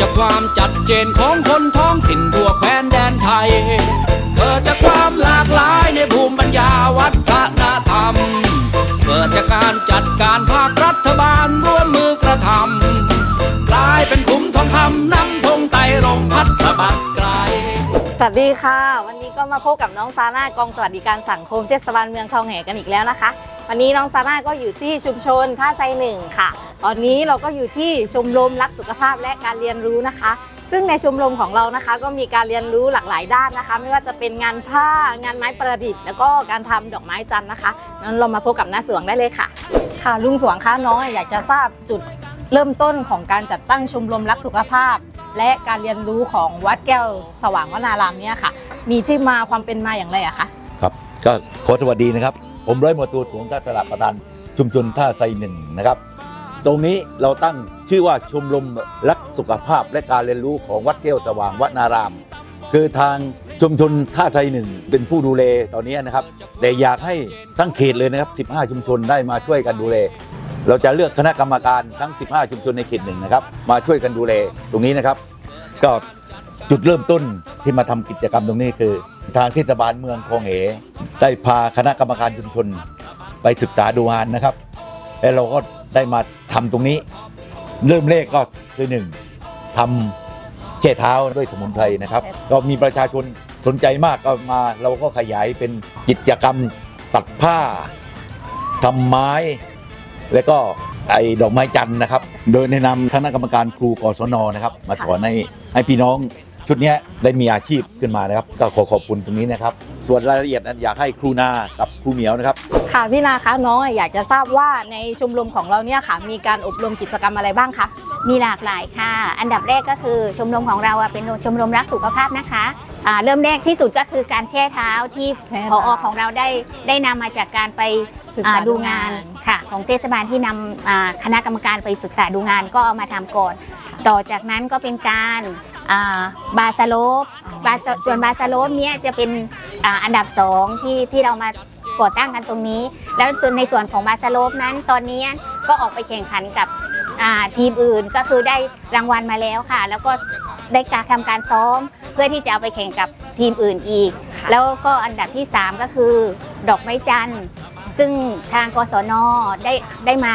จากความจัดเจนของคนท้องถิ่นทั่วแคว้นแดนไทย เกิดจากความหลากหลายในภูมิปัญญาวัฒนธรรม เกิดจากการจัดการภาครัฐบาลร่วมมือกระทำกลายเป็นคุ้มทองคำนำธงไตรรงพัดสะบัดไกล สวัสดีค่ะ วันนี้ก็มาพบกับน้องซาร่ากองสวัสดิการสังคมเทศบาลเมืองทองแหกันอีกแล้วนะคะ วันนี้น้องซาร่าก็อยู่ที่ชุมชนท่าไซหนึ่งค่ะ ตอนนี้เราก็อยู่ที่ชมรมรักสุขภาพและการเรียนรู้นะคะ ซึ่งในชมรมของเรานะคะ ก็มีการเรียนรู้หลากหลายด้านนะคะ ไม่ว่าจะเป็นงานผ้างานไม้ประดิษฐ์ แล้วก็การทำดอกไม้จันทร์นะคะนั้นเรามาพบกับน้าสวงได้เลยค่ะ ค่ะลุงสวงคะน้องอยากจะทราบจุดเริ่มต้นของการจัดตั้งชมรมรักสุขภาพ และการเรียนรู้ของวัดแก้วสว่างวนารามเนี่ยค่ะ มีที่มาความเป็นมาอย่างไรอะคะครับ ก็ขอสวัสดีนะครับ ผมร้อยมวดตูสูงท่าสลับประธานชุมชนท่าไซหนึ่งนะครับ ตรงนี้เราตั้งชื่อว่าชมรมรักสุขภาพและการเรียนรู้ของวัดแก้วสว่างวนาราม คือทางชุมชนท่าไซหนึ่งเป็นผู้ดูแลตอนนี้นะครับ แต่อยากให้ทั้งเขตเลยนะครับ 15 ชุมชนได้มาช่วยกันดูแลเราจะเลือกคณะกรรมการทั้ง 15 ชุมชนในเขตหนึ่งนะครับ มาช่วยกันดูแลตรงนี้นะครับ ก็จุดเริ่มต้นที่มาทำกิจกรรมตรงนี้คือ ทางเทศบาลเมืองคลองเหได้พาคณะกรรมการชุมชนไปศึกษาดูงานนะครับ แล้วเราก็ได้มาทำตรงนี้ เริ่มแรกก็คือหนึ่งทำเช็ดเท้าด้วยสมุนไพรนะครับ ก็มีประชาชนสนใจมากก็มาเราก็ขยายเป็นกิจกรรมตัดผ้าทำไม้ แล้วก็ไอ้ดอกไม้จันทร์นะครับ โดยแนะนำคณะกรรมการครูกศนนะครับ มาสอนให้ให้พี่น้อง ชุดเนี้ยได้มีอาชีพขึ้นมานะครับ ก็ขอขอบคุณตรงนี้นะครับ ส่วนรายละเอียดนั้นอยากให้ครูนากับครูเหมียวนะครับ ค่ะพี่นาคะน้องอยากจะทราบว่าในชมรมของเราเนี่ยค่ะ มีการอบรมกิจกรรมอะไรบ้างคะมีหลากหลายค่ะ อันดับแรกก็คือชมรมของเราอะเป็นชมรมรักสุขภาพนะคะอ่าเริ่มแรกที่สุดก็คือการแช่เท้าที่แช่พเท้าอของเราได้ได้นำมาจากการไปศึกอ่าษาดูงานค่ะ ของเทศบาลที่นำอ่าคณะกรรมการไปศึกษาดูงานก็เอามาทำก่อน ต่อจากนั้นก็เป็นการ อ่าบาสโลปบาสส่วนบาสโลปเนี้ยจะเป็นอ่าอันดับสองที่ที่เรามาก่อตั้งกันตรงนี้ แล้วส่วนในส่วนของบาสโลปนั้นตอนนี้ก็ออกไปแข่งขันกับอ่าทีมอื่นก็คือได้รางวัลมาแล้วค่ะ แล้วก็ได้การทำการซ้อมเพื่อที่จะเอาไปแข่งกับทีมอื่นอีก แล้วก็อันดับที่ 3 ก็คือดอกไม้จันทร์ ซึ่งทางกศนได้ได้มา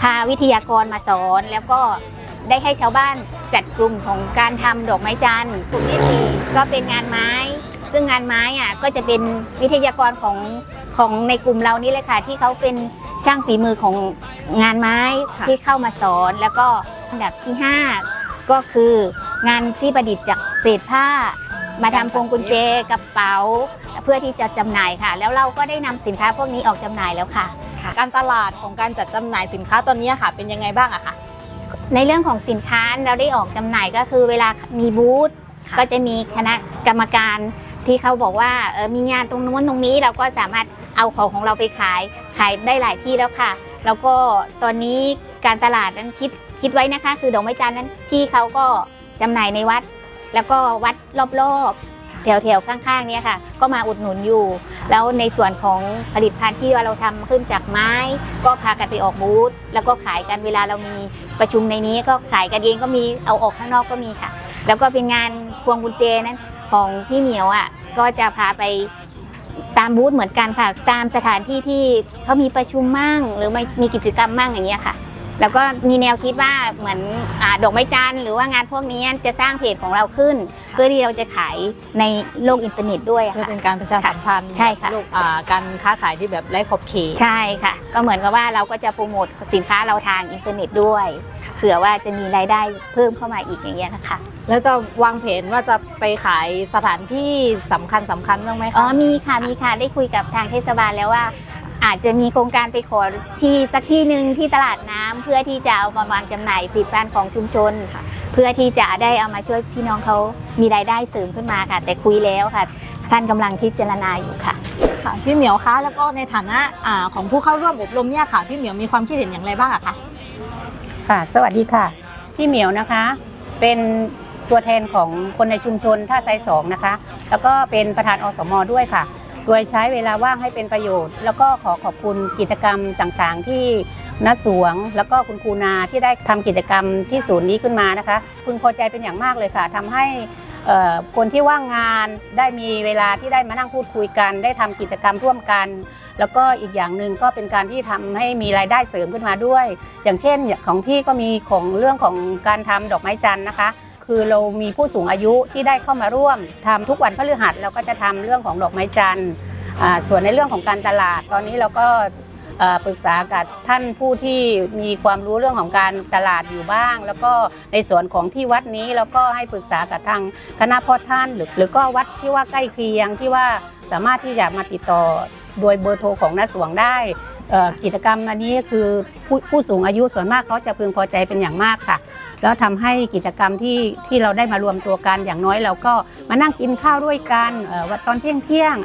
พาวิทยากรมาสอนแล้วก็ ได้ให้ชาวบ้านจัดกลุ่มของการทำดอกไม้จันทร์กลุ่มที่สี่ก็เป็นงานไม้ ซึ่งงานไม้อะก็จะเป็นวิทยากรของของในกลุ่มเรานี่เลยค่ะ ที่เขาเป็นช่างฝีมือของงานไม้ค่ะที่เข้ามาสอนแล้วก็อันดับที่ 5 ก็คืองานที่ประดิษฐ์จากเศษผ้า มาทำพวงกุญแจกระเป๋า เพื่อที่จะจำหน่ายค่ะ แล้วเราก็ได้นำสินค้าพวกนี้ออกจำหน่ายแล้วค่ะ การตลาดของการจัดจำหน่ายสินค้าตอนนี้ค่ะ เป็นยังไงบ้างอะคะ ในเรื่องของสินค้าเราได้ออกจำหน่ายก็คือเวลามีบูธค่ะก็จะมีคณะกรรมการที่เขาบอกว่าเออมีงานตรงนู้นตรงนี้เราก็สามารถเอาของของเราไปขายขายได้หลายที่แล้วค่ะ แล้วก็ตอนนี้การตลาดนั้นคิดคิดไว้นะคะ คือดอกไม้จันทร์นั้นพี่เขาก็จำหน่ายในวัด แล้วก็วัดรอบๆ แถวๆ ข้างๆเนี่ยค่ะ ก็มาอุดหนุนอยู่ แล้วในส่วนของผลิตภัณฑ์ที่เราทำขึ้นจากไม้ ก็พากันไปออกบูธแล้วก็ขายกันเวลาเรามีประชุมในนี้ก็ขายกันเองก็มีเอาออกข้างนอกก็มีค่ะ แล้วก็เป็นงานพวงกุญแจนั้นของพี่เหมียวอะก็จะพาไปตามบูธเหมือนกันค่ะ ตามสถานที่ที่เขามีประชุมมั่ง หรือไม่มีกิจกรรมมั่งอย่างเงี้ยค่ะ แล้วก็มีแนวคิดว่าเหมือนอาดอกไม้จันทร์หรือว่างานพวกนี้จะสร้างเพจของเราขึ้น เพื่อที่เราจะขายในโลกอินเทอร์เน็ตด้วยอะเพื่อค่ะเป็นการประชาสัมพันธ์ใช่ค่ะโลกอ่าการค้าขายที่แบบไร้ขอบเขตใช่ค่ะ ก็เหมือนกับว่าเราก็จะโปรโมทสินค้าเราทางอินเทอร์เน็ตด้วยเผื่อว่าจะมีรายได้เพิ่มเข้ามาอีกอย่างเงี้ยนะคะ แล้วจะวางแผนว่าจะไปขายสถานที่สำคัญสำคัญบ้างไหมอ๋อคะมีค่ะมีค่ะได้คุยกับทางเทศบาลแล้วว่า อาจจะมีโครงการไปขอที่สักที่หนึ่งที่ตลาดน้ำเพื่อที่จะเอามาวางจำหน่ายผลิตภัณฑ์ของชุมชนเพื่อที่จะได้เอามาช่วยพี่น้องเขามีรายได้เสริมขึ้นมาค่ะ แต่คุยแล้วค่ะท่านกำลังพิจารณาอยู่ค่ะค่ะพี่เหมียวคะแล้วก็ในฐานะอ่าของผู้เข้าร่วมอบรมเนี่ยค่ะพี่เหมียวมีความคิดเห็นอย่างไรบ้างอะคะค่ะ สวัสดีค่ะ พี่เหมียวนะคะ เป็นตัวแทนของคนในชุมชนท่าไซสองนะคะ แล้วก็เป็นประธานอสมด้วยค่ะ โดยใช้เวลาว่างให้เป็นประโยชน์ แล้วก็ขอขอบคุณกิจกรรมต่างๆ ที่ณสวง แล้วก็คุณครูนาที่ได้ทำกิจกรรมที่ศูนย์นี้ขึ้นมานะคะพึงพอใจเป็นอย่างมากเลยค่ะทำให้คนที่ว่างงานได้มีเวลาที่ได้มานั่งพูดคุยกัน ได้ทำกิจกรรมร่วมกัน แล้วก็อีกอย่างหนึ่งก็เป็นการที่ทำให้มีรายได้เสริมขึ้นมาด้วย อย่างเช่นของพี่ก็มีของเรื่องของการทำดอกไม้จันทร์นะคะ คือเรามีผู้สูงอายุที่ได้เข้ามาร่วมทำทุกวันพฤหัสเราก็จะทำเรื่องของดอกไม้จันทร์ส่วนในเรื่องของการตลาดตอนนี้เราก็ปรึกษากับท่านผู้ที่มีความรู้เรื่องของการตลาดอยู่บ้าง แล้วก็ในส่วนของที่วัดนี้เราก็ให้ปรึกษากับทางคณะพ่อท่าน หรือหรือก็วัดที่ว่าใกล้เคียงที่ว่าสามารถที่จะมาติดต่อ โดยเบอร์โทรของน้าสวงได้กิจกรรมอันนี้คือผู้ผู้สูงอายุส่วนมากเขาจะพึงพอใจเป็นอย่างมากค่ะ แล้วทำให้กิจกรรมที่ที่เราได้มารวมตัวกันอย่างน้อยเราก็มานั่งกินข้าวด้วยกันวันตอนเที่ยงเที่ยง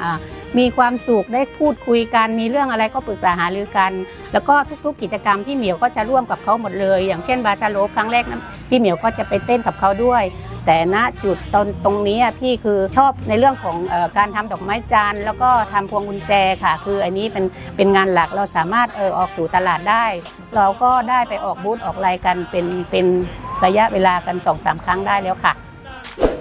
มีความสุขได้พูดคุยกัน มีเรื่องอะไรก็ปรึกษาหารือกัน แล้วก็ทุกๆ กิจกรรมพี่เหมียวก็จะร่วมกับเขาหมดเลย อย่างเช่นบาชาโลครั้งแรกนะพี่เหมียวก็จะไปเต้นกับเขาด้วย แต่ณจุดตอนตรงนี้พี่คือชอบในเรื่องของอการทำดอกไม้จันทร์แล้วก็ทำพวงกุญแจค่ะ คืออันนี้เป็นเป็นงานหลักเราสามารถเออออกสู่ตลาดได้ เราก็ได้ไปออกบูธออกรายกันเป็นเป็นระยะเวลากัน2อสาครั้งได้แล้วค่ะ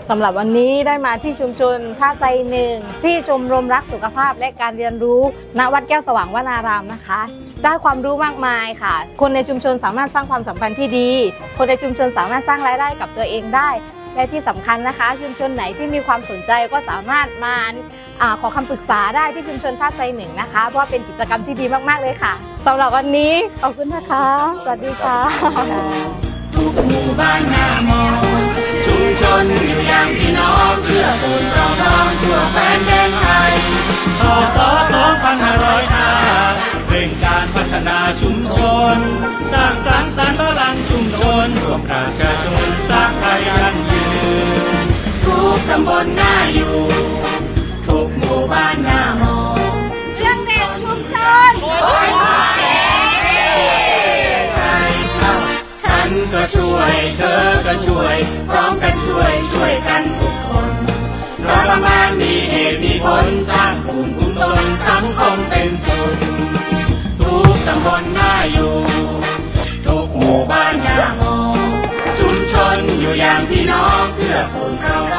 สำหรับวันนี้ได้มาที่ชุมชนท่าไซหนึ่งที่ชมรมรักสุขภาพและการเรียนรู้ณวัดแก้วสว่างวนารามนะคะ ได้ความรู้มากมายค่ะ คนในชุมชนสามารถสร้างความสัมพันธ์ที่ดี คนในชุมชนสามารถสร้างรายได้กับตัวเองได้ และที่สำคัญนะคะ ชุมชนไหนที่มีความสนใจก็สามารถมาอขอคำปรึกษาได้ที่ชุมชนท่าไซหนึ่งนะคะ เพราะเป็นกิจกรรมที่ดีมากๆเลยค่ะสำหรับวันนี้ขอบคุณนะคะ สวัสดีค่ะทุกหมู่บ้านนามอ งชุมชนอยู่อย่างพี่น้องเพื่อปูนราน้องทั่วแฟนแดนไทยสอต่อน้องพันห้าร้อยห้าเร่งการพัฒนาชุมชนสร้างสรรค์สรรพลังชุมชนรวมประชาชนสร้างไทยยั่งยืนทุกตำบลน่าอยู่ทุกหมู่บ้านน่ามองฉันก็ช่วยเธอก็ช่วยพร้อมกัน ช่วยกันทุกคนเรามานมีเหตุมีผลสร้างภูมิคุ้มตนทั้งคมเป็นส่วนทุกตำบลน่าอยู่ ทุกหมู่บ้านยามองชุมชนอยู่อย่างพี่น้องเพื่อคนเรา